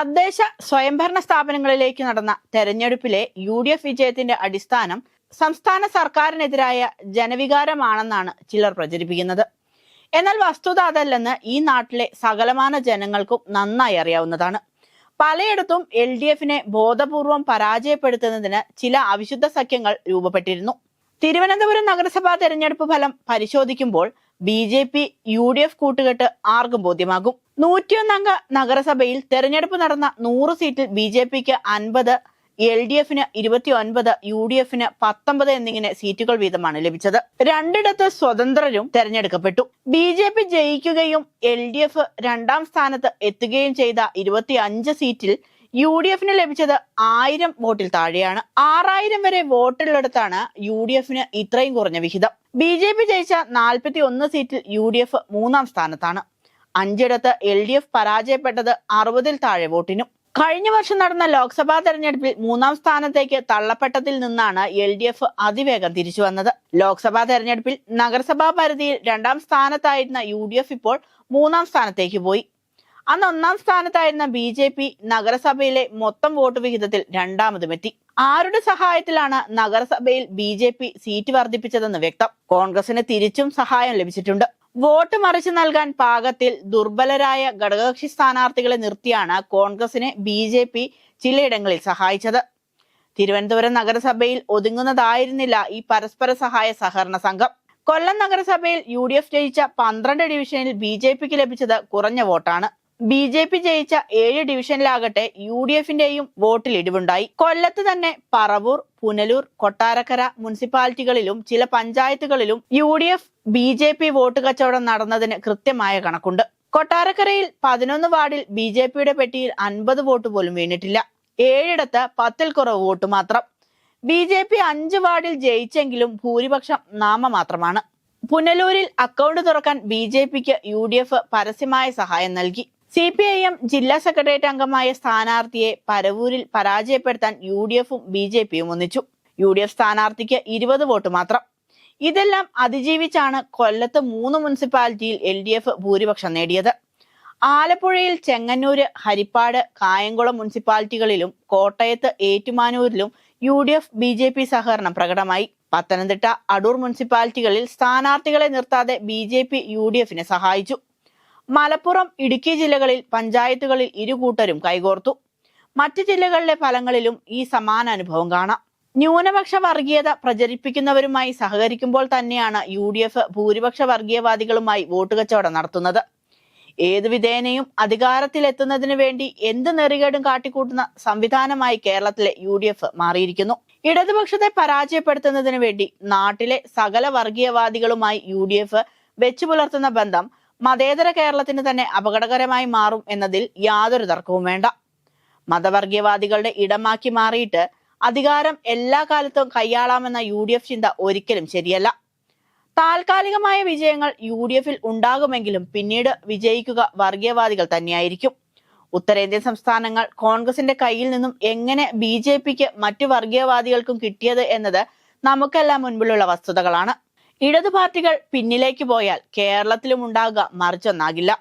തദ്ദേശ സ്വയംഭരണ സ്ഥാപനങ്ങളിലേക്ക് നടന്ന തെരഞ്ഞെടുപ്പിലെ യു ഡി എഫ് വിജയത്തിന്റെ അടിസ്ഥാനം സംസ്ഥാന സർക്കാരിനെതിരായ ജനവികാരമാണെന്നാണ് ചിലർ പ്രചരിപ്പിക്കുന്നത്. എന്നാൽ വസ്തുത അതല്ലെന്ന് ഈ നാട്ടിലെ സകലമാന ജനങ്ങൾക്കും നന്നായി അറിയാവുന്നതാണ്. പലയിടത്തും എൽ ഡി എഫിനെ ബോധപൂർവം പരാജയപ്പെടുത്തുന്നതിന് ചില അവിശുദ്ധ സഖ്യങ്ങൾ രൂപപ്പെട്ടിരുന്നു. തിരുവനന്തപുരം നഗരസഭാ തെരഞ്ഞെടുപ്പ് ഫലം പരിശോധിക്കുമ്പോൾ B J P U D F കൂട്ടുകെട്ട് ആർക്കും ബോധ്യമാകും. നൂറ്റിയൊന്നംഗ നഗരസഭയിൽ തെരഞ്ഞെടുപ്പ് നടന്ന നൂറ് സീറ്റിൽ ബി ജെ പിക്ക് അൻപത് എൽ ഡി എഫിന് ഇരുപത്തി ഒൻപത് യു ഡി എഫിന് പത്തൊമ്പത് എന്നിങ്ങനെ സീറ്റുകൾ വീതമാണ് ലഭിച്ചത്. രണ്ടിടത്ത് സ്വതന്ത്രരും തെരഞ്ഞെടുക്കപ്പെട്ടു. ബി ജെ പി ജയിക്കുകയും എൽ ഡി എഫ് രണ്ടാം സ്ഥാനത്ത് എത്തുകയും ചെയ്ത ഇരുപത്തി അഞ്ച് സീറ്റിൽ യു ഡി എഫിന് ലഭിച്ചത് ആയിരം വോട്ടിൽ താഴെയാണ്. ആറായിരം വരെ വോട്ടുള്ളിടത്താണ് യു ഡി എഫിന് ഇത്രയും കുറഞ്ഞ വിഹിതം. ബി ജെ പി ജയിച്ച നാൽപ്പത്തി ഒന്ന് സീറ്റിൽ യു ഡി എഫ് മൂന്നാം സ്ഥാനത്താണ്. അഞ്ചിടത്ത് എൽ ഡി എഫ് പരാജയപ്പെട്ടത് അറുപതിൽ താഴെ വോട്ടിനും. കഴിഞ്ഞ വർഷം നടന്ന ലോക്സഭാ തെരഞ്ഞെടുപ്പിൽ മൂന്നാം സ്ഥാനത്തേക്ക് തള്ളപ്പെട്ടതിൽ നിന്നാണ് എൽ ഡി എഫ് അതിവേഗം തിരിച്ചു വന്നത്. ലോക്സഭാ തെരഞ്ഞെടുപ്പിൽ നഗരസഭാ പരിധിയിൽ രണ്ടാം സ്ഥാനത്തായിരുന്ന യു ഡി എഫ് ഇപ്പോൾ മൂന്നാം സ്ഥാനത്തേക്ക് പോയി. അന്ന് ഒന്നാം സ്ഥാനത്തായിരുന്ന ബി ജെ പി നഗരസഭയിലെ മൊത്തം വോട്ട് വിഹിതത്തിൽ രണ്ടാമതുമെത്തി ആരുടെ സഹായത്തിലാണ് നഗരസഭയിൽ ബി ജെ പി സീറ്റ് വർദ്ധിപ്പിച്ചതെന്ന് വ്യക്തം. കോൺഗ്രസിന് തിരിച്ചും സഹായം ലഭിച്ചിട്ടുണ്ട്. വോട്ട് മറിച്ചു നൽകാൻ പാകത്തിൽ ദുർബലരായ ഘടകകക്ഷി സ്ഥാനാർത്ഥികളെ നിർത്തിയാണ് കോൺഗ്രസിനെ ബി ജെ പി ചിലയിടങ്ങളിൽ സഹായിച്ചത്. തിരുവനന്തപുരം നഗരസഭയിൽ ഒതുങ്ങുന്നതായിരുന്നില്ല ഈ പരസ്പര സഹായ സഹകരണ സംഘം. കൊല്ലം നഗരസഭയിൽ യു ഡി എഫ് ജയിച്ച പന്ത്രണ്ട് ഡിവിഷനിൽ ബി ജെ പിക്ക് ലഭിച്ചത് കുറഞ്ഞ വോട്ടാണ്. ബി ജെ പി ജയിച്ച ഏഴ് ഡിവിഷനിലാകട്ടെ യു ഡി എഫിന്റെയും വോട്ടിൽ ഇടിവുണ്ടായി. കൊല്ലത്ത് തന്നെ പറവൂർ പുനലൂർ കൊട്ടാരക്കര മുനിസിപ്പാലിറ്റികളിലും ചില പഞ്ചായത്തുകളിലും U D F B J P vote കച്ചവടം നടന്നതിന് കൃത്യമായ കണക്കുണ്ട്. കൊട്ടാരക്കരയിൽ പതിനൊന്ന് വാർഡിൽ ബി ജെ പിയുടെ പെട്ടിയിൽ അൻപത് വോട്ട് പോലും വീണിട്ടില്ല. ഏഴിടത്ത് പത്തിൽ കുറവ് വോട്ട് മാത്രം. ബി ജെ പി അഞ്ച് വാർഡിൽ ജയിച്ചെങ്കിലും ഭൂരിപക്ഷം നാമമാത്രമാണ്. പുനലൂരിൽ അക്കൗണ്ട് തുറക്കാൻ ബി ജെ പിക്ക് യു ഡി എഫ് പരസ്യമായ സഹായം നൽകി. സി പി ഐ എം ജില്ലാ സെക്രട്ടേറിയറ്റ് അംഗമായ സ്ഥാനാർത്ഥിയെ പരവൂരിൽ പരാജയപ്പെടുത്താൻ യു ഡി എഫും ബി ജെ പിയും ഒന്നിച്ചു. യു ഡി എഫ് സ്ഥാനാർത്ഥിക്ക് ഇരുപത് വോട്ട് മാത്രം. ഇതെല്ലാം അതിജീവിച്ചാണ് കൊല്ലത്ത് മൂന്ന് മുനിസിപ്പാലിറ്റിയിൽ എൽ ഡി എഫ് ഭൂരിപക്ഷം നേടിയത്. ആലപ്പുഴയിൽ ചെങ്ങന്നൂര് ഹരിപ്പാട് കായംകുളം മുനിസിപ്പാലിറ്റികളിലും കോട്ടയത്ത് ഏറ്റുമാനൂരിലും U D F B J P സഹകരണം പ്രകടമായി. പത്തനംതിട്ട അടൂർ മുനിസിപ്പാലിറ്റികളിൽ സ്ഥാനാർത്ഥികളെ നിർത്താതെ B J P U D എഫിനെ സഹായിച്ചു. മലപ്പുറം ഇടുക്കി ജില്ലകളിൽ പഞ്ചായത്തുകളിൽ ഇരുകൂട്ടരും കൈകോർത്തു. മറ്റ് ജില്ലകളിലെ ഫലങ്ങളിലും ഈ സമാന അനുഭവം കാണാം. ന്യൂനപക്ഷ വർഗീയത പ്രചരിപ്പിക്കുന്നവരുമായി സഹകരിക്കുമ്പോൾ തന്നെയാണ് യു ഡി എഫ് ഭൂരിപക്ഷ വർഗീയവാദികളുമായി വോട്ട് കച്ചവടം നടത്തുന്നത്. ഏതു വിധേനയും അധികാരത്തിലെത്തുന്നതിന് വേണ്ടി എന്ത് നെറികേടും കാട്ടിക്കൂട്ടുന്ന സംവിധാനമായി കേരളത്തിലെ യു ഡി എഫ് മാറിയിരിക്കുന്നു. ഇടതുപക്ഷത്തെ പരാജയപ്പെടുത്തുന്നതിന് വേണ്ടി നാട്ടിലെ സകല വർഗീയവാദികളുമായി യു ഡി എഫ് വെച്ചു പുലർത്തുന്ന ബന്ധം മതേതര കേരളത്തിന് തന്നെ അപകടകരമായി മാറും എന്നതിൽ യാതൊരു തർക്കവും വേണ്ട. മതവർഗീയവാദികളുടെ ഇടമാക്കി മാറിയിട്ട് അധികാരം എല്ലാ കാലത്തും കൈയാളാമെന്ന യു ഡി എഫ് ചിന്ത ഒരിക്കലും ശരിയല്ല. താൽക്കാലികമായ വിജയങ്ങൾ യു ഡി എഫിൽ ഉണ്ടാകുമെങ്കിലും പിന്നീട് വിജയിക്കുക വർഗീയവാദികൾ തന്നെയായിരിക്കും. ഉത്തരേന്ത്യൻ സംസ്ഥാനങ്ങൾ കോൺഗ്രസിന്റെ കയ്യിൽ നിന്നും എങ്ങനെ ബി ജെ പിക്ക് മറ്റു വർഗീയവാദികൾക്കും കിട്ടിയത് എന്നത് നമുക്കെല്ലാം മുൻപിലുള്ള വസ്തുതകളാണ്. ഇടതു പാർട്ടികൾ പിന്നിലേക്ക് പോയാൽ കേരളത്തിലും ഉണ്ടാകുക മറിച്ചൊന്നാകില്ല